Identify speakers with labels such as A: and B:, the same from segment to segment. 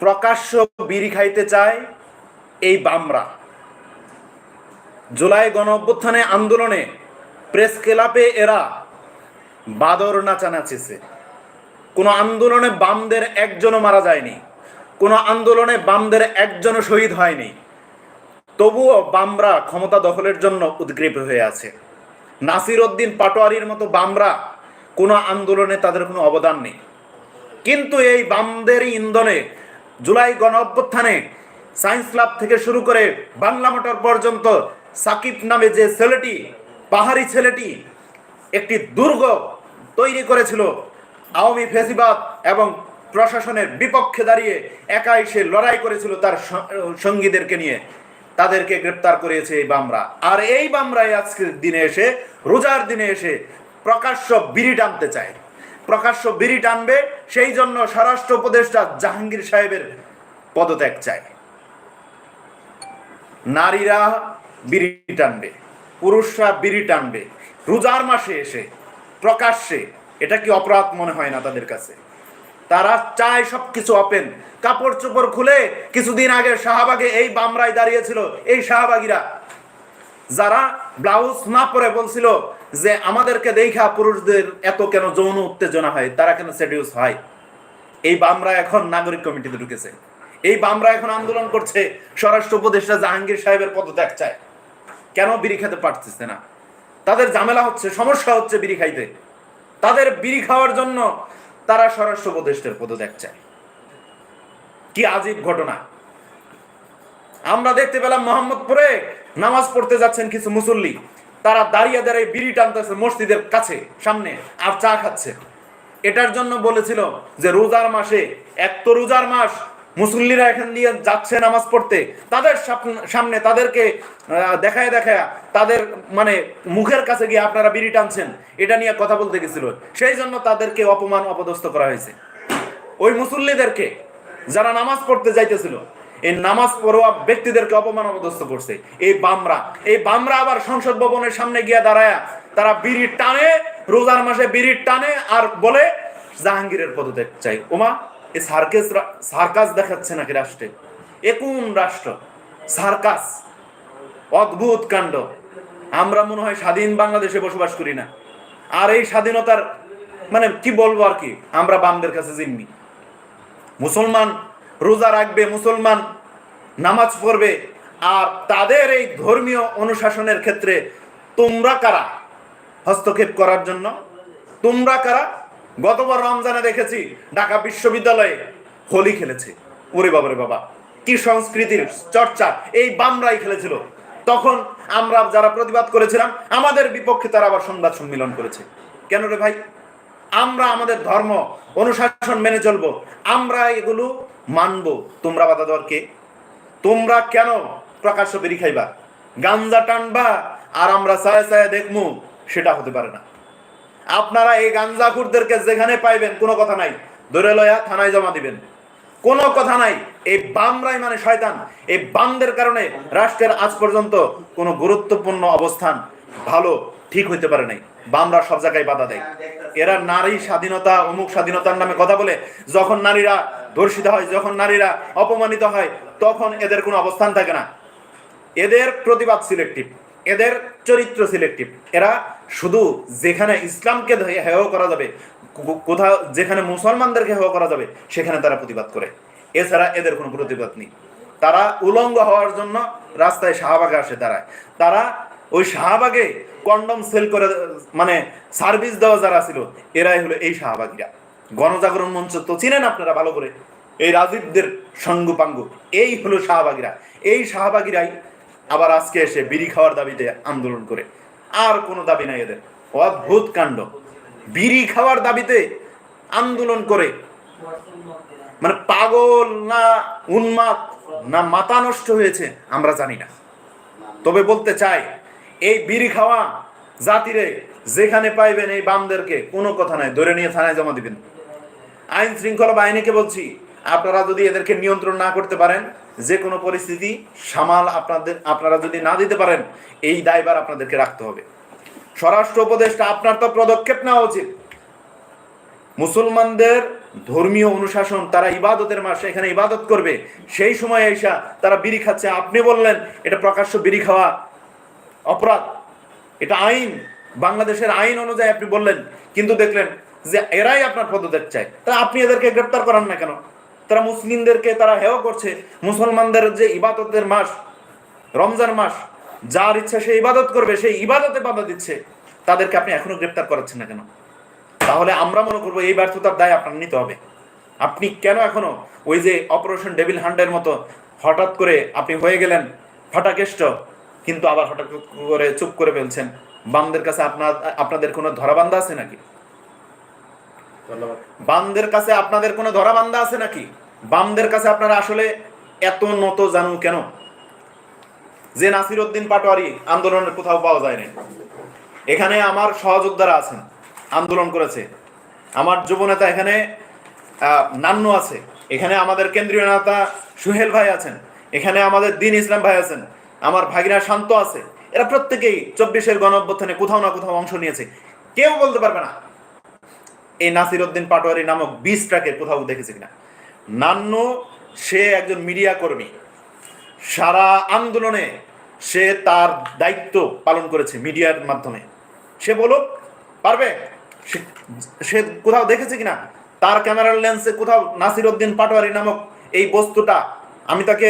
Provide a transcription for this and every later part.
A: প্রকাশ্য বিড়ি খাইতে চায় এই বামরা। জুলাই গণ অভ্যুত্থানে আন্দোলনে প্রেস ক্লাবে এরা বাদর নাচা নাচেছে কোনো আন্দোলনে বামদের একজনও মারা যায়নি, কোনো আন্দোলনে বামদের একজনও শহীদ হয়নি। তবুও বামরা ক্ষমতা দখলের জন্য উদ্গ্রীব হয়ে আছে। নাসির উদ্দিন পাটোয়ারির মতো বামরা কোনো আন্দোলনে তাদের কোনো অবদান নেই। কিন্তু এই বামদেরই ইন্ধনে জুলাই গণ অভ্যুত্থানে সায়েন্স ক্লাব থেকে শুরু করে বাংলা মোটর পর্যন্ত সাকিব নামে যে ছেলেটি, পাহাড়ি ছেলেটি, একটি দুর্গ তৈরি করেছিল, আওয়ামী ফেসিবাদ এবং প্রশাসনের বিপক্ষে দাঁড়িয়ে একাই সে লড়াই করেছিল তার সঙ্গীদেরকে নিয়ে। তাদেরকে গ্রেপ্তার করেছে এই বামরা। আর এই বামরাই আজকের দিনে এসে, রোজার দিনে এসে প্রকাশ্য বিড়ি টানতে চায়। প্রকাশ্য বিড়ি টানবে, সেই জন্য স্বরাষ্ট্র উপদেষ্টা জাহাঙ্গীর সাহেবের পদত্যাগ চায়। নারীরা বিড়ি টানবে, পুরুষরা বিড়ি টানবে, রোজার মাসে এসে, প্রকাশ্যে, এটা কি অপরাধ মনে হয় না তাদের কাছে? তারা চায় সবকিছু অপেন কাপড় চোপড় খুলে কিছুদিন আগে শাহবাগে এই বামরাই দাঁড়িয়েছিল, এই শাহবাগীরা। যারা ব্লাউজ না পরে বলছিল যে আমাদেরকে দেখা পুরুষদের এত কেন যৌন উত্তেজনা হয়, তারা কেন সেডিউস হয়? এই বামরা এখন নাগরিক কমিটিতে ঢুকেছে। এই বামরা এখন আন্দোলন করছে, স্বরাষ্ট্র উপদেষ্টা জাহাঙ্গীর সাহেবের পদত্যাগ চায়। কেন বিড়ি খেতে পারতেছে না? তাদের ঝামেলা হচ্ছে, সমস্যা হচ্ছে বিড়ি খাইতে। তাদের বিড়ি খাওয়ার জন্য তারা স্বরাষ্ট্র উপদেষ্টার পদত্যাগ চায়। কি আজীব ঘটনা। আমরা দেখতে পেলাম মোহাম্মদপুরে নামাজ পড়তে যাচ্ছেন কিছু মুসল্লি। তারা দাঁড়িয়ে দাঁড়িয়ে বিড়ি টানতেছে মসজিদের কাছে, সামনে, আর চা খাচ্ছে। এটার জন্য বলেছিল যে রোজার মাসে, এক তো রোজার মাস, মুসল্লিরা এখান দিয়ে যাচ্ছে নামাজ পড়তে। তাদের সামনে তাদেরকে দেখায় দেখায় তাদের মানে মুখের কাছে গিয়ে আপনারা বিড়ি টানছেন। এটা নিয়ে কথা বলতে গেছিল। সেই জন্য তাদেরকে অপমান, অপদস্থ করা হয়েছে। ওই মুসল্লিদেরকে যারা নামাজ পড়তে যাইতেছিল এই নামাজ পড়োয়া ব্যক্তিদেরকে অপমান অপদস্থ করছে। এই বামরা এই বামরা আবার সংসদ ভবনের সামনে গিয়ে দাঁড়ায় তারা বিড়ির টানে, রোজার মাসে বিড়ির টানে আর বলে, জাহাঙ্গীরের পদত্যাগ চাই। ওমা, এই সার্কেস সার্কাস দেখাচ্ছে নাকি রাষ্ট্রে? এ কোন রাষ্ট্র? সার্কাস, অদ্ভুত কাণ্ড। আমরা মনে হয় স্বাধীন বাংলাদেশে বসবাস করি না। আর এই স্বাধীনতার মানে কি বলব আর কি? আমরা বামদের কাছে জিম্মি। মুসলমান রোজা রাখবে, মুসলমান নামাজ পড়বে। আর তাদের এই ধর্মীয় অনুশাসনের ক্ষেত্রে তোমরা কারা? হস্তক্ষেপ করার জন্য তোমরা কারা? গতবার রমজানে দেখেছি ঢাকা বিশ্ববিদ্যালয়ে হোলি খেলেছে। ওরে বাবারে বাবা, কি সংস্কৃতির চর্চা। এই বামরাই খেলেছিল। তখন আমরা যারা প্রতিবাদ করেছিলাম, আমাদের বিপক্ষে তারা আবার সংবাদ সম্মেলন করেছে। কেন রে ভাই? আমরা আমাদের ধর্ম, অনুশাসন মেনে চলবো। আমরা এগুলো মানবো। তোমরা বাধা কে? তোমরা কেন প্রকাশ্য বেরি খাইবা? গাঞ্জা টানবা আর আমরা সায় সায় দেখমু, সেটা হতে পারে না। আপনারা এই গাঞ্জাখুরদেরকে যেখানে পাইবেন, কোনো কথা নাই। ধরে লয়া, থানায় জমা দিবেন। কোনো কথা নাই। এই বামরাই মানে শয়তান। এই বামদের কারণে রাষ্ট্রের আজ পর্যন্ত কোনো গুরুত্বপূর্ণ অবস্থান ভালো, ঠিক হইতে পারে নাই। বামরা সব জায়গায় বাধা দেয়। এরা নারী স্বাধীনতা, অমুক স্বাধীনতার নামে কথা বলে, যখন নারীরা ধর্ষিত হয়, যখন নারীরা অপমানিত হয়, তখন এদের কোনো অবস্থান থাকে না। এদের প্রতিবাদ সিলেক্টিভ, এদের চরিত্র সিলেক্টিভ। এরা শুধু যেখানে ইসলামকে হেয় করা যাবে কোথাও যেখানে মুসলমানদেরকে হেয় করা যাবে, সেখানে তারা প্রতিবাদ করে। এছাড়া এদের কোনো প্রতিবাদ নেই। তারা উলঙ্গ হওয়ার জন্য রাস্তায় শাহবাগে আসে দাঁড়ায়। তারা ওই শাহবাগে কন্ডম সেল করে মানে সার্ভিস দেওয়া যারা ছিল, এরাই হলো এই শাহবাগীরা। গণজাগরণ মঞ্চ তো চিনেন আপনারা ভালো করে? এই রাজীবদের সঙ্গ পাঙ্গু এই হলো শাহবাগীরা। এই শাহবাগীরাই আবার আজকে এসে বিড়ি খাওয়ার দাবিতে আন্দোলন করে। আর কোনো দাবি নাই এদের। অদ্ভুত কাণ্ড। বিড়ি খাওয়ার দাবিতে আন্দোলন করে। মানে পাগল না উন্মাদ না মাথা নষ্ট হয়েছে, আমরা জানি না। তবে বলতে চাই এই বিড়ি খাওয়া জাতিরে যেখানে পাইবেন এই বামদেরকে কোনো কথা নাই। ধরে নিয়ে থানায় জমা দিবেন। আইন শৃঙ্খলা বাহিনীকে বলছি, আপনারা যদি এদেরকে নিয়ন্ত্রণ না করতে পারেন যে কোনো পরিস্থিতি সামাল আপনাদের আপনারা যদি না দিতে পারেন, এই দায়বার আপনাদেরকে রাখতে হবে। স্বরাষ্ট্র উপদেষ্টা, আপনার তো পদক্ষেপ নেওয়া উচিত। মুসলমানদের ধর্মীয় অনুশাসন, তারা ইবাদতের মাসে এখানে ইবাদত করবে। সেই সময় এসা তারা বিড়ি খাচ্ছে। আপনি বললেন, এটা প্রকাশ্য বিড়ি খাওয়া অপরাধ। এটা আইন। বাংলাদেশের আইন অনুযায়ী আপনি বললেন, কিন্তু দেখলেন যে এরাই আপনার পদত্যাগ চায়। তা আপনি এদেরকে গ্রেপ্তার করান না কেন? তারা মুসলিমদেরকে তারা হেয় করছে। মুসলমানদের যে ইবাদতের মাস, রমজান মাস, যার ইচ্ছা সে ইবাদত করবে সেই ইবাদতে বাধা দিচ্ছে, তাদেরকে আপনি এখনও গ্রেপ্তার করাচ্ছেন না কেন? তাহলে আমরা মনে করব এই ব্যর্থতার দায় আপনার নিতে হবে। আপনি কেন এখনও ওই যে অপারেশন ডেভিল হান্ডের মতো হঠাৎ করে আপনি হয়ে গেলেন? হঠাকেষ্ট কিন্তু আবার হঠাৎ করে চুপ করে ফেলছেন। বামদের কাছে আপনার আপনাদের কোনো ধরাবান্ধা আছে নাকি? বামদের কাছে আপনাদের কোনো ধরাবান্ধা আছে নাকি? বামদের কাছে আপনারা আসলে এত নত জানু কেন? যে নাসির উদ্দিন পাটোয়ারি আন্দোলনের কোথাও পাওয়া যায় না এখানে আমার সহযোদ্ধারা আছেন আন্দোলন করেছে। আমার যুবনেতা এখানে আহ, নান্নু আছে। এখানে আমাদের কেন্দ্রীয় নেতা সুহেল ভাই আছেন। এখানে আমাদের দিন ইসলাম ভাই আছেন। আমার ভাগিনা শান্ত আছে। এরা প্রত্যেকেই চব্বিশের গণ কোথাও না কোথাও অংশ নিয়েছে। কেউ বলতে পারবে না। এই নাসির উদ্দিন পাটোয়ারি নামক বিশ ট্রাকের কোথাও দেখেছে কিনা? নান্নু, সে একজন মিডিয়া কর্মী। সারা আন্দোলনে সে তার দায়িত্ব পালন করেছে মিডিয়ার মাধ্যমে। সে বলুক, পারবে? সে কোথাও দেখেছে কিনা? তার ক্যামেরার লেন্সে কোথাও নাসির উদ্দিন পাটোয়ারি নামক এই বস্তুটা, আমি তাকে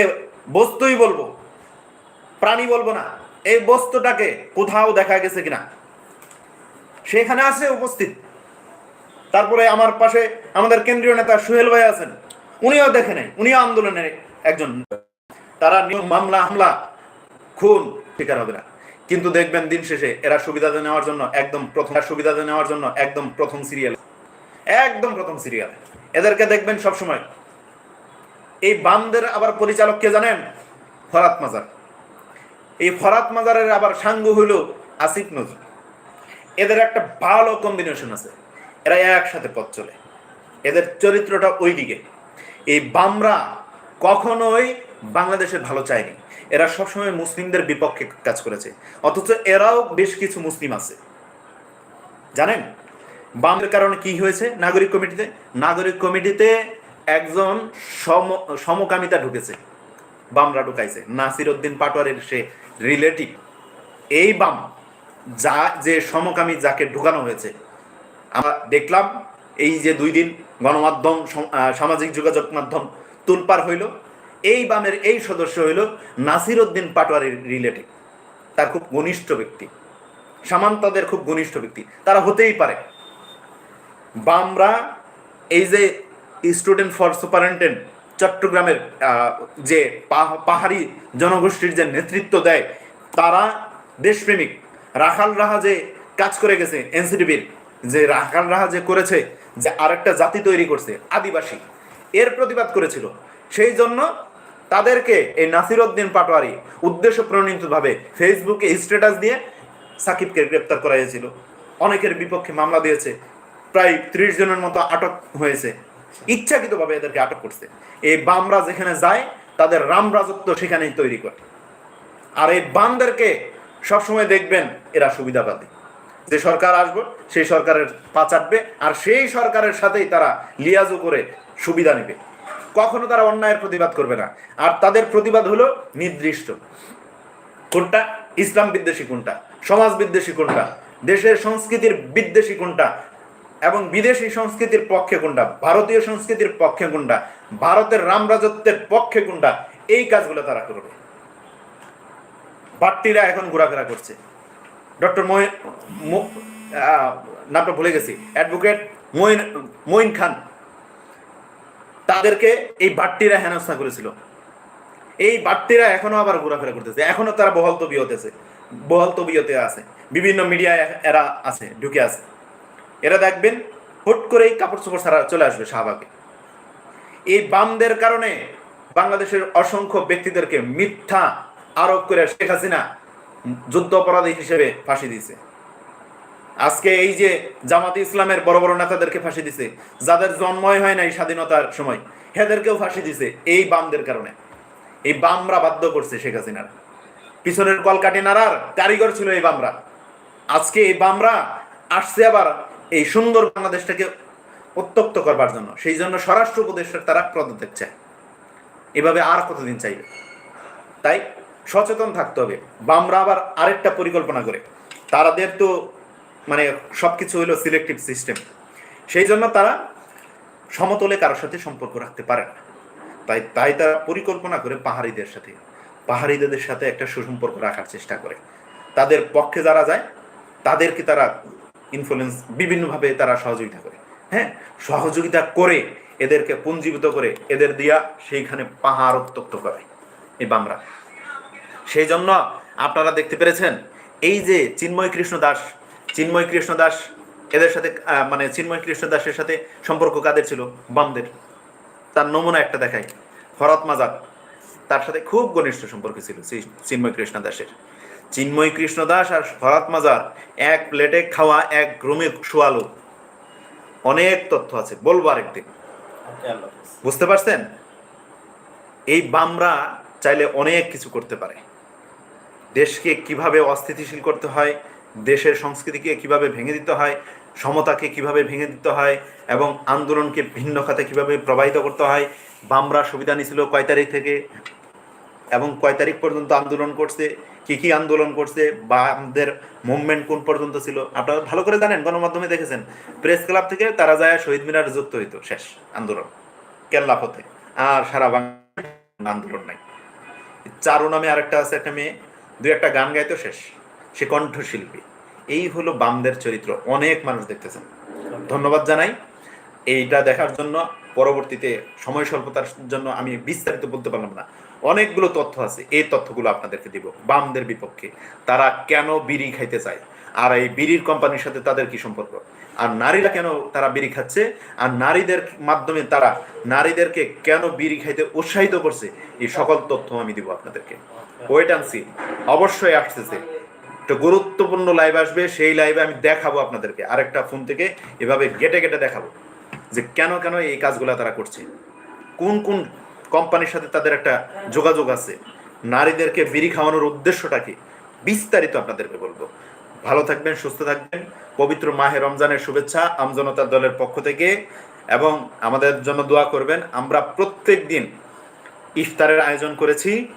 A: বস্তুই বলব। প্রাণী বলব না, এই বস্তুটাকে কোথাও দেখা গেছে কিনা। সেখানে আছে, উপস্থিত। তারপরে আমার পাশে আমাদের কেন্দ্রীয় নেতা সুহেল ভাই আছেন। উনিও দেখে নাই, উনিও আন্দোলনের একজন। তারা মামলা, হামলা, খুন শিকার হবে না। কিন্তু দেখবেন দিন শেষে এরা সুবিধা নেওয়ার জন্য একদম প্রথম সুবিধা নেওয়ার জন্য একদম প্রথম সিরিয়াল একদম প্রথম সিরিয়াল এদেরকে দেখবেন সবসময়। এই বামদের আবার পরিচালক কে জানেন? ফরাত মাজার। এই ফরাত মাজারের আবার সাঙ্গ হইল আসিফ নজরুল। এদের একটা ভালো কম্বিনেশন আছে। এরা একসাথে পথ চলে। এদের চরিত্রটা ওই দিকে এই বামরা কখনোই বাংলাদেশের ভালো চায়নি। এরা সবসময় মুসলিমদের বিপক্ষে কাজ করেছে। অথচ এরাও বেশ কিছু মুসলিম আছে। জানেন? বামের কারণে কি হয়েছে নাগরিক কমিটিতে? নাগরিক কমিটিতে একজন সম সমকামিতা ঢুকেছে। বামরা ঢুকাইছে। নাসির উদ্দিন পাটোয়ারির সে রিলেটিভ এই বাম, যা, যে সমকামী যাকে ঢুকানো হয়েছে। আমরা দেখলাম, এই যে দুই দিন গণমাধ্যম সামাজিক যোগাযোগ মাধ্যম তুলপার হইল। এই বামের এই সদস্য হইল নাসির উদ্দিন পাটোয়ারির রিলেটিভ তার খুব ঘনিষ্ঠ ব্যক্তি। সামান্তাদের খুব ঘনিষ্ঠ ব্যক্তি, তারা হতেই পারে। বামরা এই যে স্টুডেন্ট ফর সুপারিনটেন্ডেন্ট চট্টগ্রামের যে পাহ- পাহাড়ি জনগোষ্ঠীর যে নেতৃত্ব দেয়, তারা দেশপ্রেমিক। রাখাল রাহা যে কাজ করে গেছে, এনসিডিবির, যে রাখাল রাহা যে করেছে, যে আরেকটা জাতি তৈরি করছে, আদিবাসী, এর প্রতিবাদ করেছিল। সেই জন্য তাদেরকে এই নাসির উদ্দিন পাটোয়ারি উদ্দেশ্য প্রণীতভাবে ফেসবুকে স্ট্যাটাস দিয়ে সাকিবকে গ্রেপ্তার করা হয়েছিল। অনেকের বিপক্ষে মামলা দিয়েছে। প্রায় ত্রিশ জনের মতো আটক হয়েছে। ইচ্ছাকৃতভাবে এদেরকে আটক করছে। এই বামরা যেখানে যায়, তাদের রাম রাজত্ব সেখানেই তৈরি করে। আর এই বামদেরকে সবসময় দেখবেন এরা সুবিধাবাদী। যে সরকার আসবে, সেই সরকারের পা চাটবে, আর সেই সরকারের সাথেই তারা লিয়াজু করে সুবিধা নেবে। কখনো তারা অন্যায়ের প্রতিবাদ করবে না। আর তাদের প্রতিবাদ হলো নির্দিষ্ট। কোনটা? ইসলাম বিদ্বেষী কোনটা? সমাজ বিদ্বেষী কোনটা? দেশের সংস্কৃতির বিদ্বেষী কোনটা? এবং বিদেশি সংস্কৃতির পক্ষে কোনটা? ভারতীয় সংস্কৃতির পক্ষে কোনটা? ভারতের রাম রাজত্বের পক্ষে কোনটা? এই কাজগুলো তারা করবে। বাট্টিরা এখন ঘোরাফেরা করছে। ডক্টর নামটা ভুলে গেছি। অ্যাডভোকেট মইন মইন খান। তাদেরকে এই বাট্টিরা হেনস্থা করেছিল। এই বাট্টিরা এখনও আবার ঘোরাফেরা করতেছে। এখনও তারা বহল তবিয়তেছে বহল তবিয়তে আছে। বিভিন্ন মিডিয়ায় এরা আছে, ঢুকে আছে। এরা দেখবেন হুট করেই কাপড় চোপড় ছাড়া চলে আসবে শাহবাগে। এই বামদের কারণে বাংলাদেশের অসংখ্য ব্যক্তিদেরকে মিথ্যা আরোপ করে শেখ হাসিনা যুদ্ধ অপরাধী হিসেবে ফাঁসি দিয়েছে। আজকে এই যে জামাতে ইসলামের বড় বড় নেতাদেরকে ফাঁসি দিছে যাদের জন্মই হয় নাই স্বাধীনতার সময়, হেদেরকেও ফাঁসি দিছে এই বামদের কারণে। এই বামরা বাধ্য করছে শেখ হাসিনার। পিছনের কলকাটি নাড়ার কারিগর ছিল এই বামরা। আজকে এই বামরা আসছে আবার এই সুন্দর বাংলাদেশটাকে উত্তক্ত করবার জন্য। সেই জন্য স্বরাষ্ট্র উপদেষ্টার তারা পদত্যাগ চায়। এভাবে আর কতদিন চাইবে? তাই সচেতন থাকতে হবে। বামরা আবার আরেকটা পরিকল্পনা করে। তারাদের তো মানে সব কিছু হলো সিলেক্টিভ সিস্টেম। সেই জন্য তারা সমতলে কারোর সাথে সম্পর্ক রাখতে পারে না। তাই তাই তারা পরিকল্পনা করে পাহাড়িদের সাথে পাহাড়িদের সাথে একটা সুসম্পর্ক রাখার চেষ্টা করে। তাদের পক্ষে যারা যায়, তাদেরকে তারা ইনফ্লুয়েন্স বিভিন্নভাবে তারা সহযোগিতা করে। হ্যাঁ? সহযোগিতা করে এদেরকে পুঞ্জীবিত করে এদের দিয়া সেইখানে পাহাড় উত্তক্ত করে এই বামরা সেই জন্য আপনারা দেখতে পেরেছেন, এই যে চিন্ময় কৃষ্ণ দাস, চিন্ময় কৃষ্ণ দাস এদের সাথে মানে চিন্ময় কৃষ্ণ দাসের সাথে সম্পর্ক কাদের ছিল? বামদের। তার নমুনা একটা দেখাই ভরত মাজার। তার সাথে খুব ঘনিষ্ঠ সম্পর্ক ছিল চিন্ময় কৃষ্ণ দাসের। চিন্ময় কৃষ্ণ দাস আর ভরত মাজার এক প্লেটে খাওয়া এক রুমে শোয়ালো। অনেক তথ্য আছে বলব আরেকদিন বুঝতে পারছেন? এই বামরা চাইলে অনেক কিছু করতে পারে। দেশকে কীভাবে অস্থিতিশীল করতে হয় দেশের সংস্কৃতিকে কীভাবে ভেঙে দিতে হয় সমতাকে কীভাবে ভেঙে দিতে হয় এবং আন্দোলনকে ভিন্ন খাতে কীভাবে প্রবাহিত করতে হয় বামরা সুবিধা নিয়েছিল কয় তারিখ থেকে? এবং কয় তারিখ পর্যন্ত আন্দোলন করছে, কি কি আন্দোলন করছে, বা আমাদের মুভমেন্ট কোন পর্যন্ত ছিল, আপনারা ভালো করে জানেন, গণমাধ্যমে দেখেছেন। প্রেস ক্লাব থেকে তারা যায়, শহীদ মিনার যুক্ত হইতো, শেষ আন্দোলন। কেল্লা পথে আর সারা বাংলা আন্দোলন নাই। চারু নামে আরেকটা আছে, একটা মেয়ে, দুই একটা গান গাইতো, শেষ। সে কণ্ঠশিল্পী। এই হলো বামদের চরিত্র, অনেক মানুষ দেখতেছেন। ধন্যবাদ জানাই। এইটা দেখার জন্য, পরবর্তীতে সময় স্বল্পতার জন্য আমি বিস্তারিত বলতে পারলাম না। অনেকগুলো তথ্য আছে, এই তথ্যগুলো আপনাদেরকে দিব। বামদের বিপক্ষে তারা কেন বিড়ি খাইতে চায়? আর এই বিড়ির কোম্পানির সাথে তাদের কি সম্পর্ক? আর নারীরা কেন তারা বিড়ি খাচ্ছে? আর নারীদের মাধ্যমে তারা নারীদেরকে কেন বিড়ি খাইতে উৎসাহিত করছে? এই সকল তথ্য আমি দিব আপনাদেরকে। ওয়েট অ্যান্ড সি অবশ্যই আসতেছে। একটা গুরুত্বপূর্ণ লাইভ আসবে, সেই লাইভে আমি দেখাবো আপনাদেরকে। আরেকটা ফোন থেকে এভাবে গেটে গেটে দেখাবো যে কেন কেন এই কাজগুলো তারা করছে। কোন কোন কোম্পানির সাথে তাদের একটা যোগাযোগ আছে। নারীদেরকে বিড়ি খাওয়ানোর উদ্দেশ্যটা কি? বিস্তারিত আপনাদেরকে বলব। ভালো থাকবেন, সুস্থ থাকবেন। পবিত্র মাহে রমজানের শুভেচ্ছা আমজনতার দলের পক্ষ থেকে এবং আমাদের জন্য দোয়া করবেন। আমরা প্রত্যেক দিন ইফতারের আয়োজন করেছি।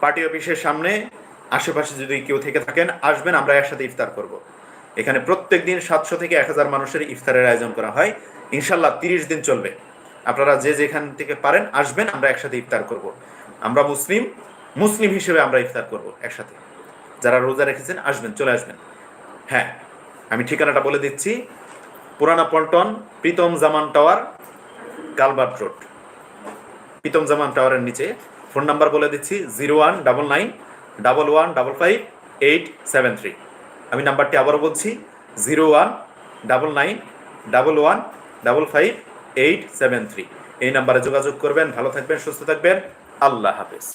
A: পার্টি অফিসের সামনে, আশেপাশে যদি কেউ থেকে থাকেন, আসবেন, আমরা একসাথে ইফতার করব। এখানে প্রত্যেক দিন সাতশো থেকে এক হাজার মানুষের ইফতারের আয়োজন করা হয়। ইনশাল্লাহ তিরিশ দিন চলবে। আপনারা যে যেখান থেকে পারেন, আসবেন, আমরা একসাথে ইফতার করব। আমরা মুসলিম মুসলিম হিসেবে আমরা ইফতার করব একসাথে। যারা রোজা রেখেছেন, আসবেন, চলে আসবেন। হ্যাঁ আমি ঠিকানাটা বলে দিচ্ছি। Purana Paltan, Pritam Zaman tower culvert road. Pritam Zaman টাওয়ারের নিচে। ফোন নাম্বার বলে দিচ্ছি, zero one double nine, double one, double five, eight, seven three. আমি নাম্বারটি আবারও বলছি, zero one, double nine, double one, double five eight seven three. এই নাম্বারে যোগাযোগ করবেন ভালো থাকবেন সুস্থ থাকবেন। আল্লাহ হাফেজ।